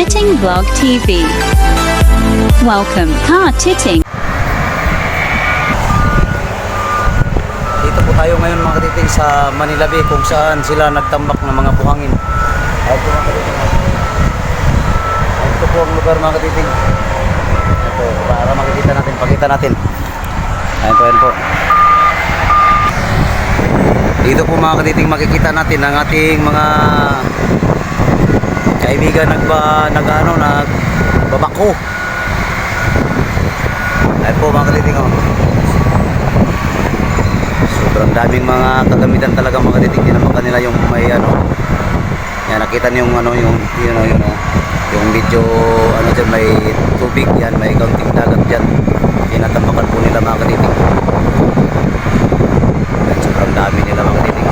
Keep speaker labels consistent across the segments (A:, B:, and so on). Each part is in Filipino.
A: Titting Blog TV. Welcome, Car Titting.
B: Dito po tayo ngayon mga katiting sa Manila Bay kung saan sila nagtambak ng mga buhangin. Ito mga katiting. Ito po ang lugar mga katiting. Ito, para makikita natin, pakita natin. Ayan po, ayan po. Dito po mga katiting makikita natin ang ating mga kaibigan nagba, nag ano, nagbabako. Ayan po mga katiting oh. Sobrang daming mga kagamitan talaga mga katiting tinamaan nila yung may ano. Yan nakita niyo yung ano yung yun know, yun oh. Yung medyo ano dyan may tubig yan, may kaunting dagat dyan. Tinatampakan po nila mga katiting. Yan, sobrang dami nila mga katiting.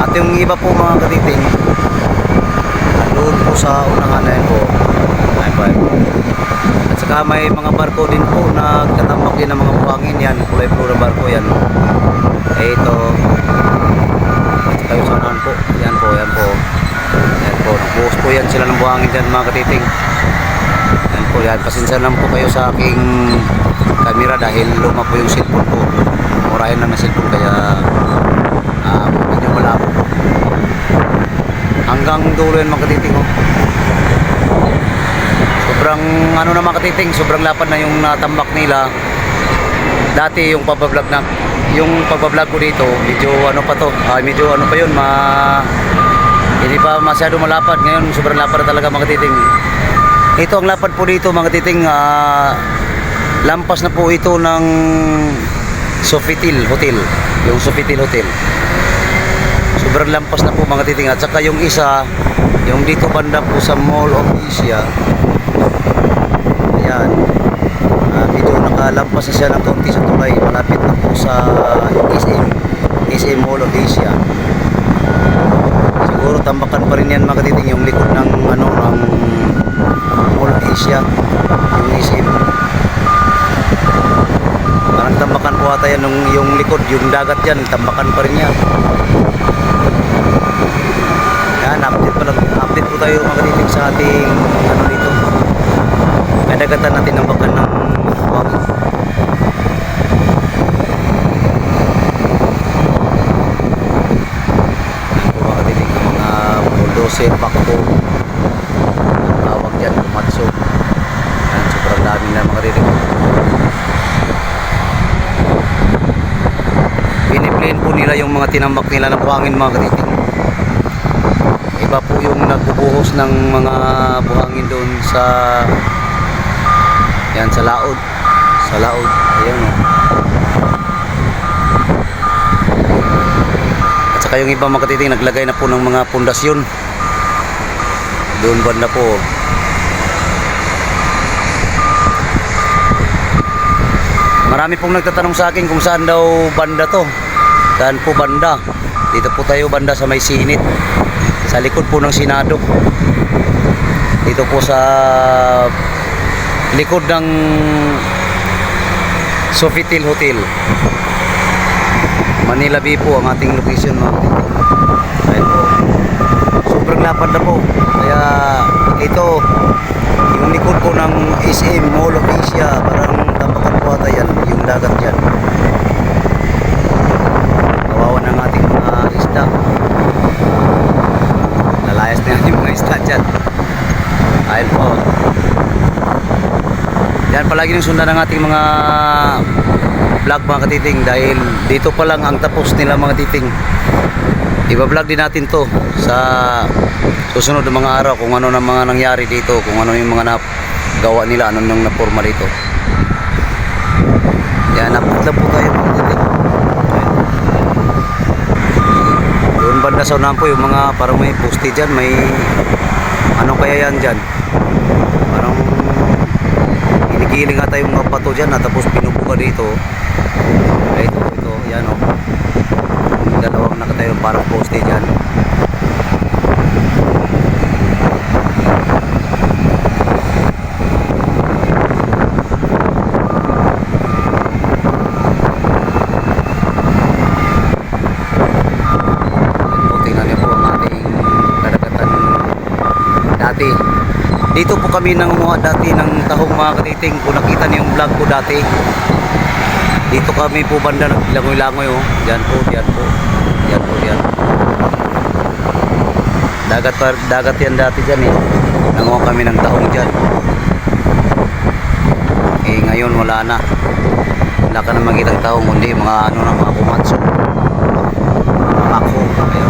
B: At yung iba po mga katiting, doon po sa unahan na yun po. Ayun po, ayun po. At saka may mga barko din po na nagtatambak din ng mga buhangin yan. Kulay po na barko yan. Eh ito. At saka yung po. Yan po, yan po. Yan po. Nagbuhos po yan sila ng buhangin dyan mga katiting. Yan po yan. Pasensya lang po kayo sa aking camera dahil luma po yung cellphone ko. Murahin lang na cellphone kaya ah, medyo malabo po. Hanggang dulo yan mga katiting oh. Sobrang ano na mga katiting, sobrang lapad na yung natambak nila. Dati yung pagbablog na yung pagbablog ko dito, medyo ano pa to, ah, medyo ano pa yun, ma hindi pa masyado malapad. Ngayon sobrang lapad talaga mga katiting. Ito ang lapad po dito mga katiting, ah, lampas na po ito ng Sofitel Hotel, yung Sofitel Hotel. Sobrang lampas na po mga titing. At saka yung isa yung dito banda po sa Mall of Asia. Ayan. Uh, medyo nakalampas na siya ng kaunti sa tulay. Malapit na po sa SM SM Mall of Asia. Siguro tambakan pa rin yan mga titing yung likod ng ano ng Mall of Asia. Yung SM. Parang tambakan po ata yan. Yung, yung likod yung dagat yan tambakan pa rin yan, update pa lang. Update po tayo mga katitig sa ating ano dito. May dagatan natin ng bakan ng po mga katitig ng mga bulldozer, bakbo. Ang tawag dyan, matso. Yan, sobrang dami na mga katitig. Piniplain po nila yung mga tinambak nila ng buhangin mga po yung nagbubuhos ng mga buhangin doon sa yan sa laod. Sa laod. Ayan o at saka yung iba makatiting naglagay na po ng mga pundasyon. Doon banda po. Marami pong nagtatanong sa akin kung saan daw banda to. Saan po banda? Dito po tayo banda sa may sinit sa likod po ng Senado. Dito po sa likod ng Sofitel Hotel. Manila Bay po ang ating location kapatid. Ayun po. Sobrang lapad na po. Kaya ito yung likod po ng SM Mall of Asia parang tampakan po ata yan yung dagat yan kawawa ng ating mga isda nalayas na yung mga isda dyan ayun po. Yan palagi ng sundan ng ating mga vlog mga katiting dahil dito pa lang ang tapos nila mga titing. Iba-vlog din natin to sa susunod na mga araw kung ano na mga nangyari dito kung ano yung mga gawa nila ano nang naporma dito. Yan naputla po tayo mga titing doon banda sa unahan po yung mga parang may poste dyan may ano kaya yan dyan? Parang hinigiling ata yung mga bato dyan at tapos pinubuka dito. Ito ito yan o yung dalawang nakatayo parang poste dyan Yan po, tingnan niyo po ang ating karagatan dati Dito po kami nangunguha dati ng tahong mga katiting. Kung nakita niyo yung vlog ko dati. Dito kami po banda naglangoy-langoy oh. Diyan po, diyan po. Diyan po, diyan. Dagat dagat yan dati diyan eh. Nanguha kami ng tahong diyan. Eh ngayon wala na. Wala ka na makita ng tahong kundi mga ano na mga kumatso. Mga ako. Ayun.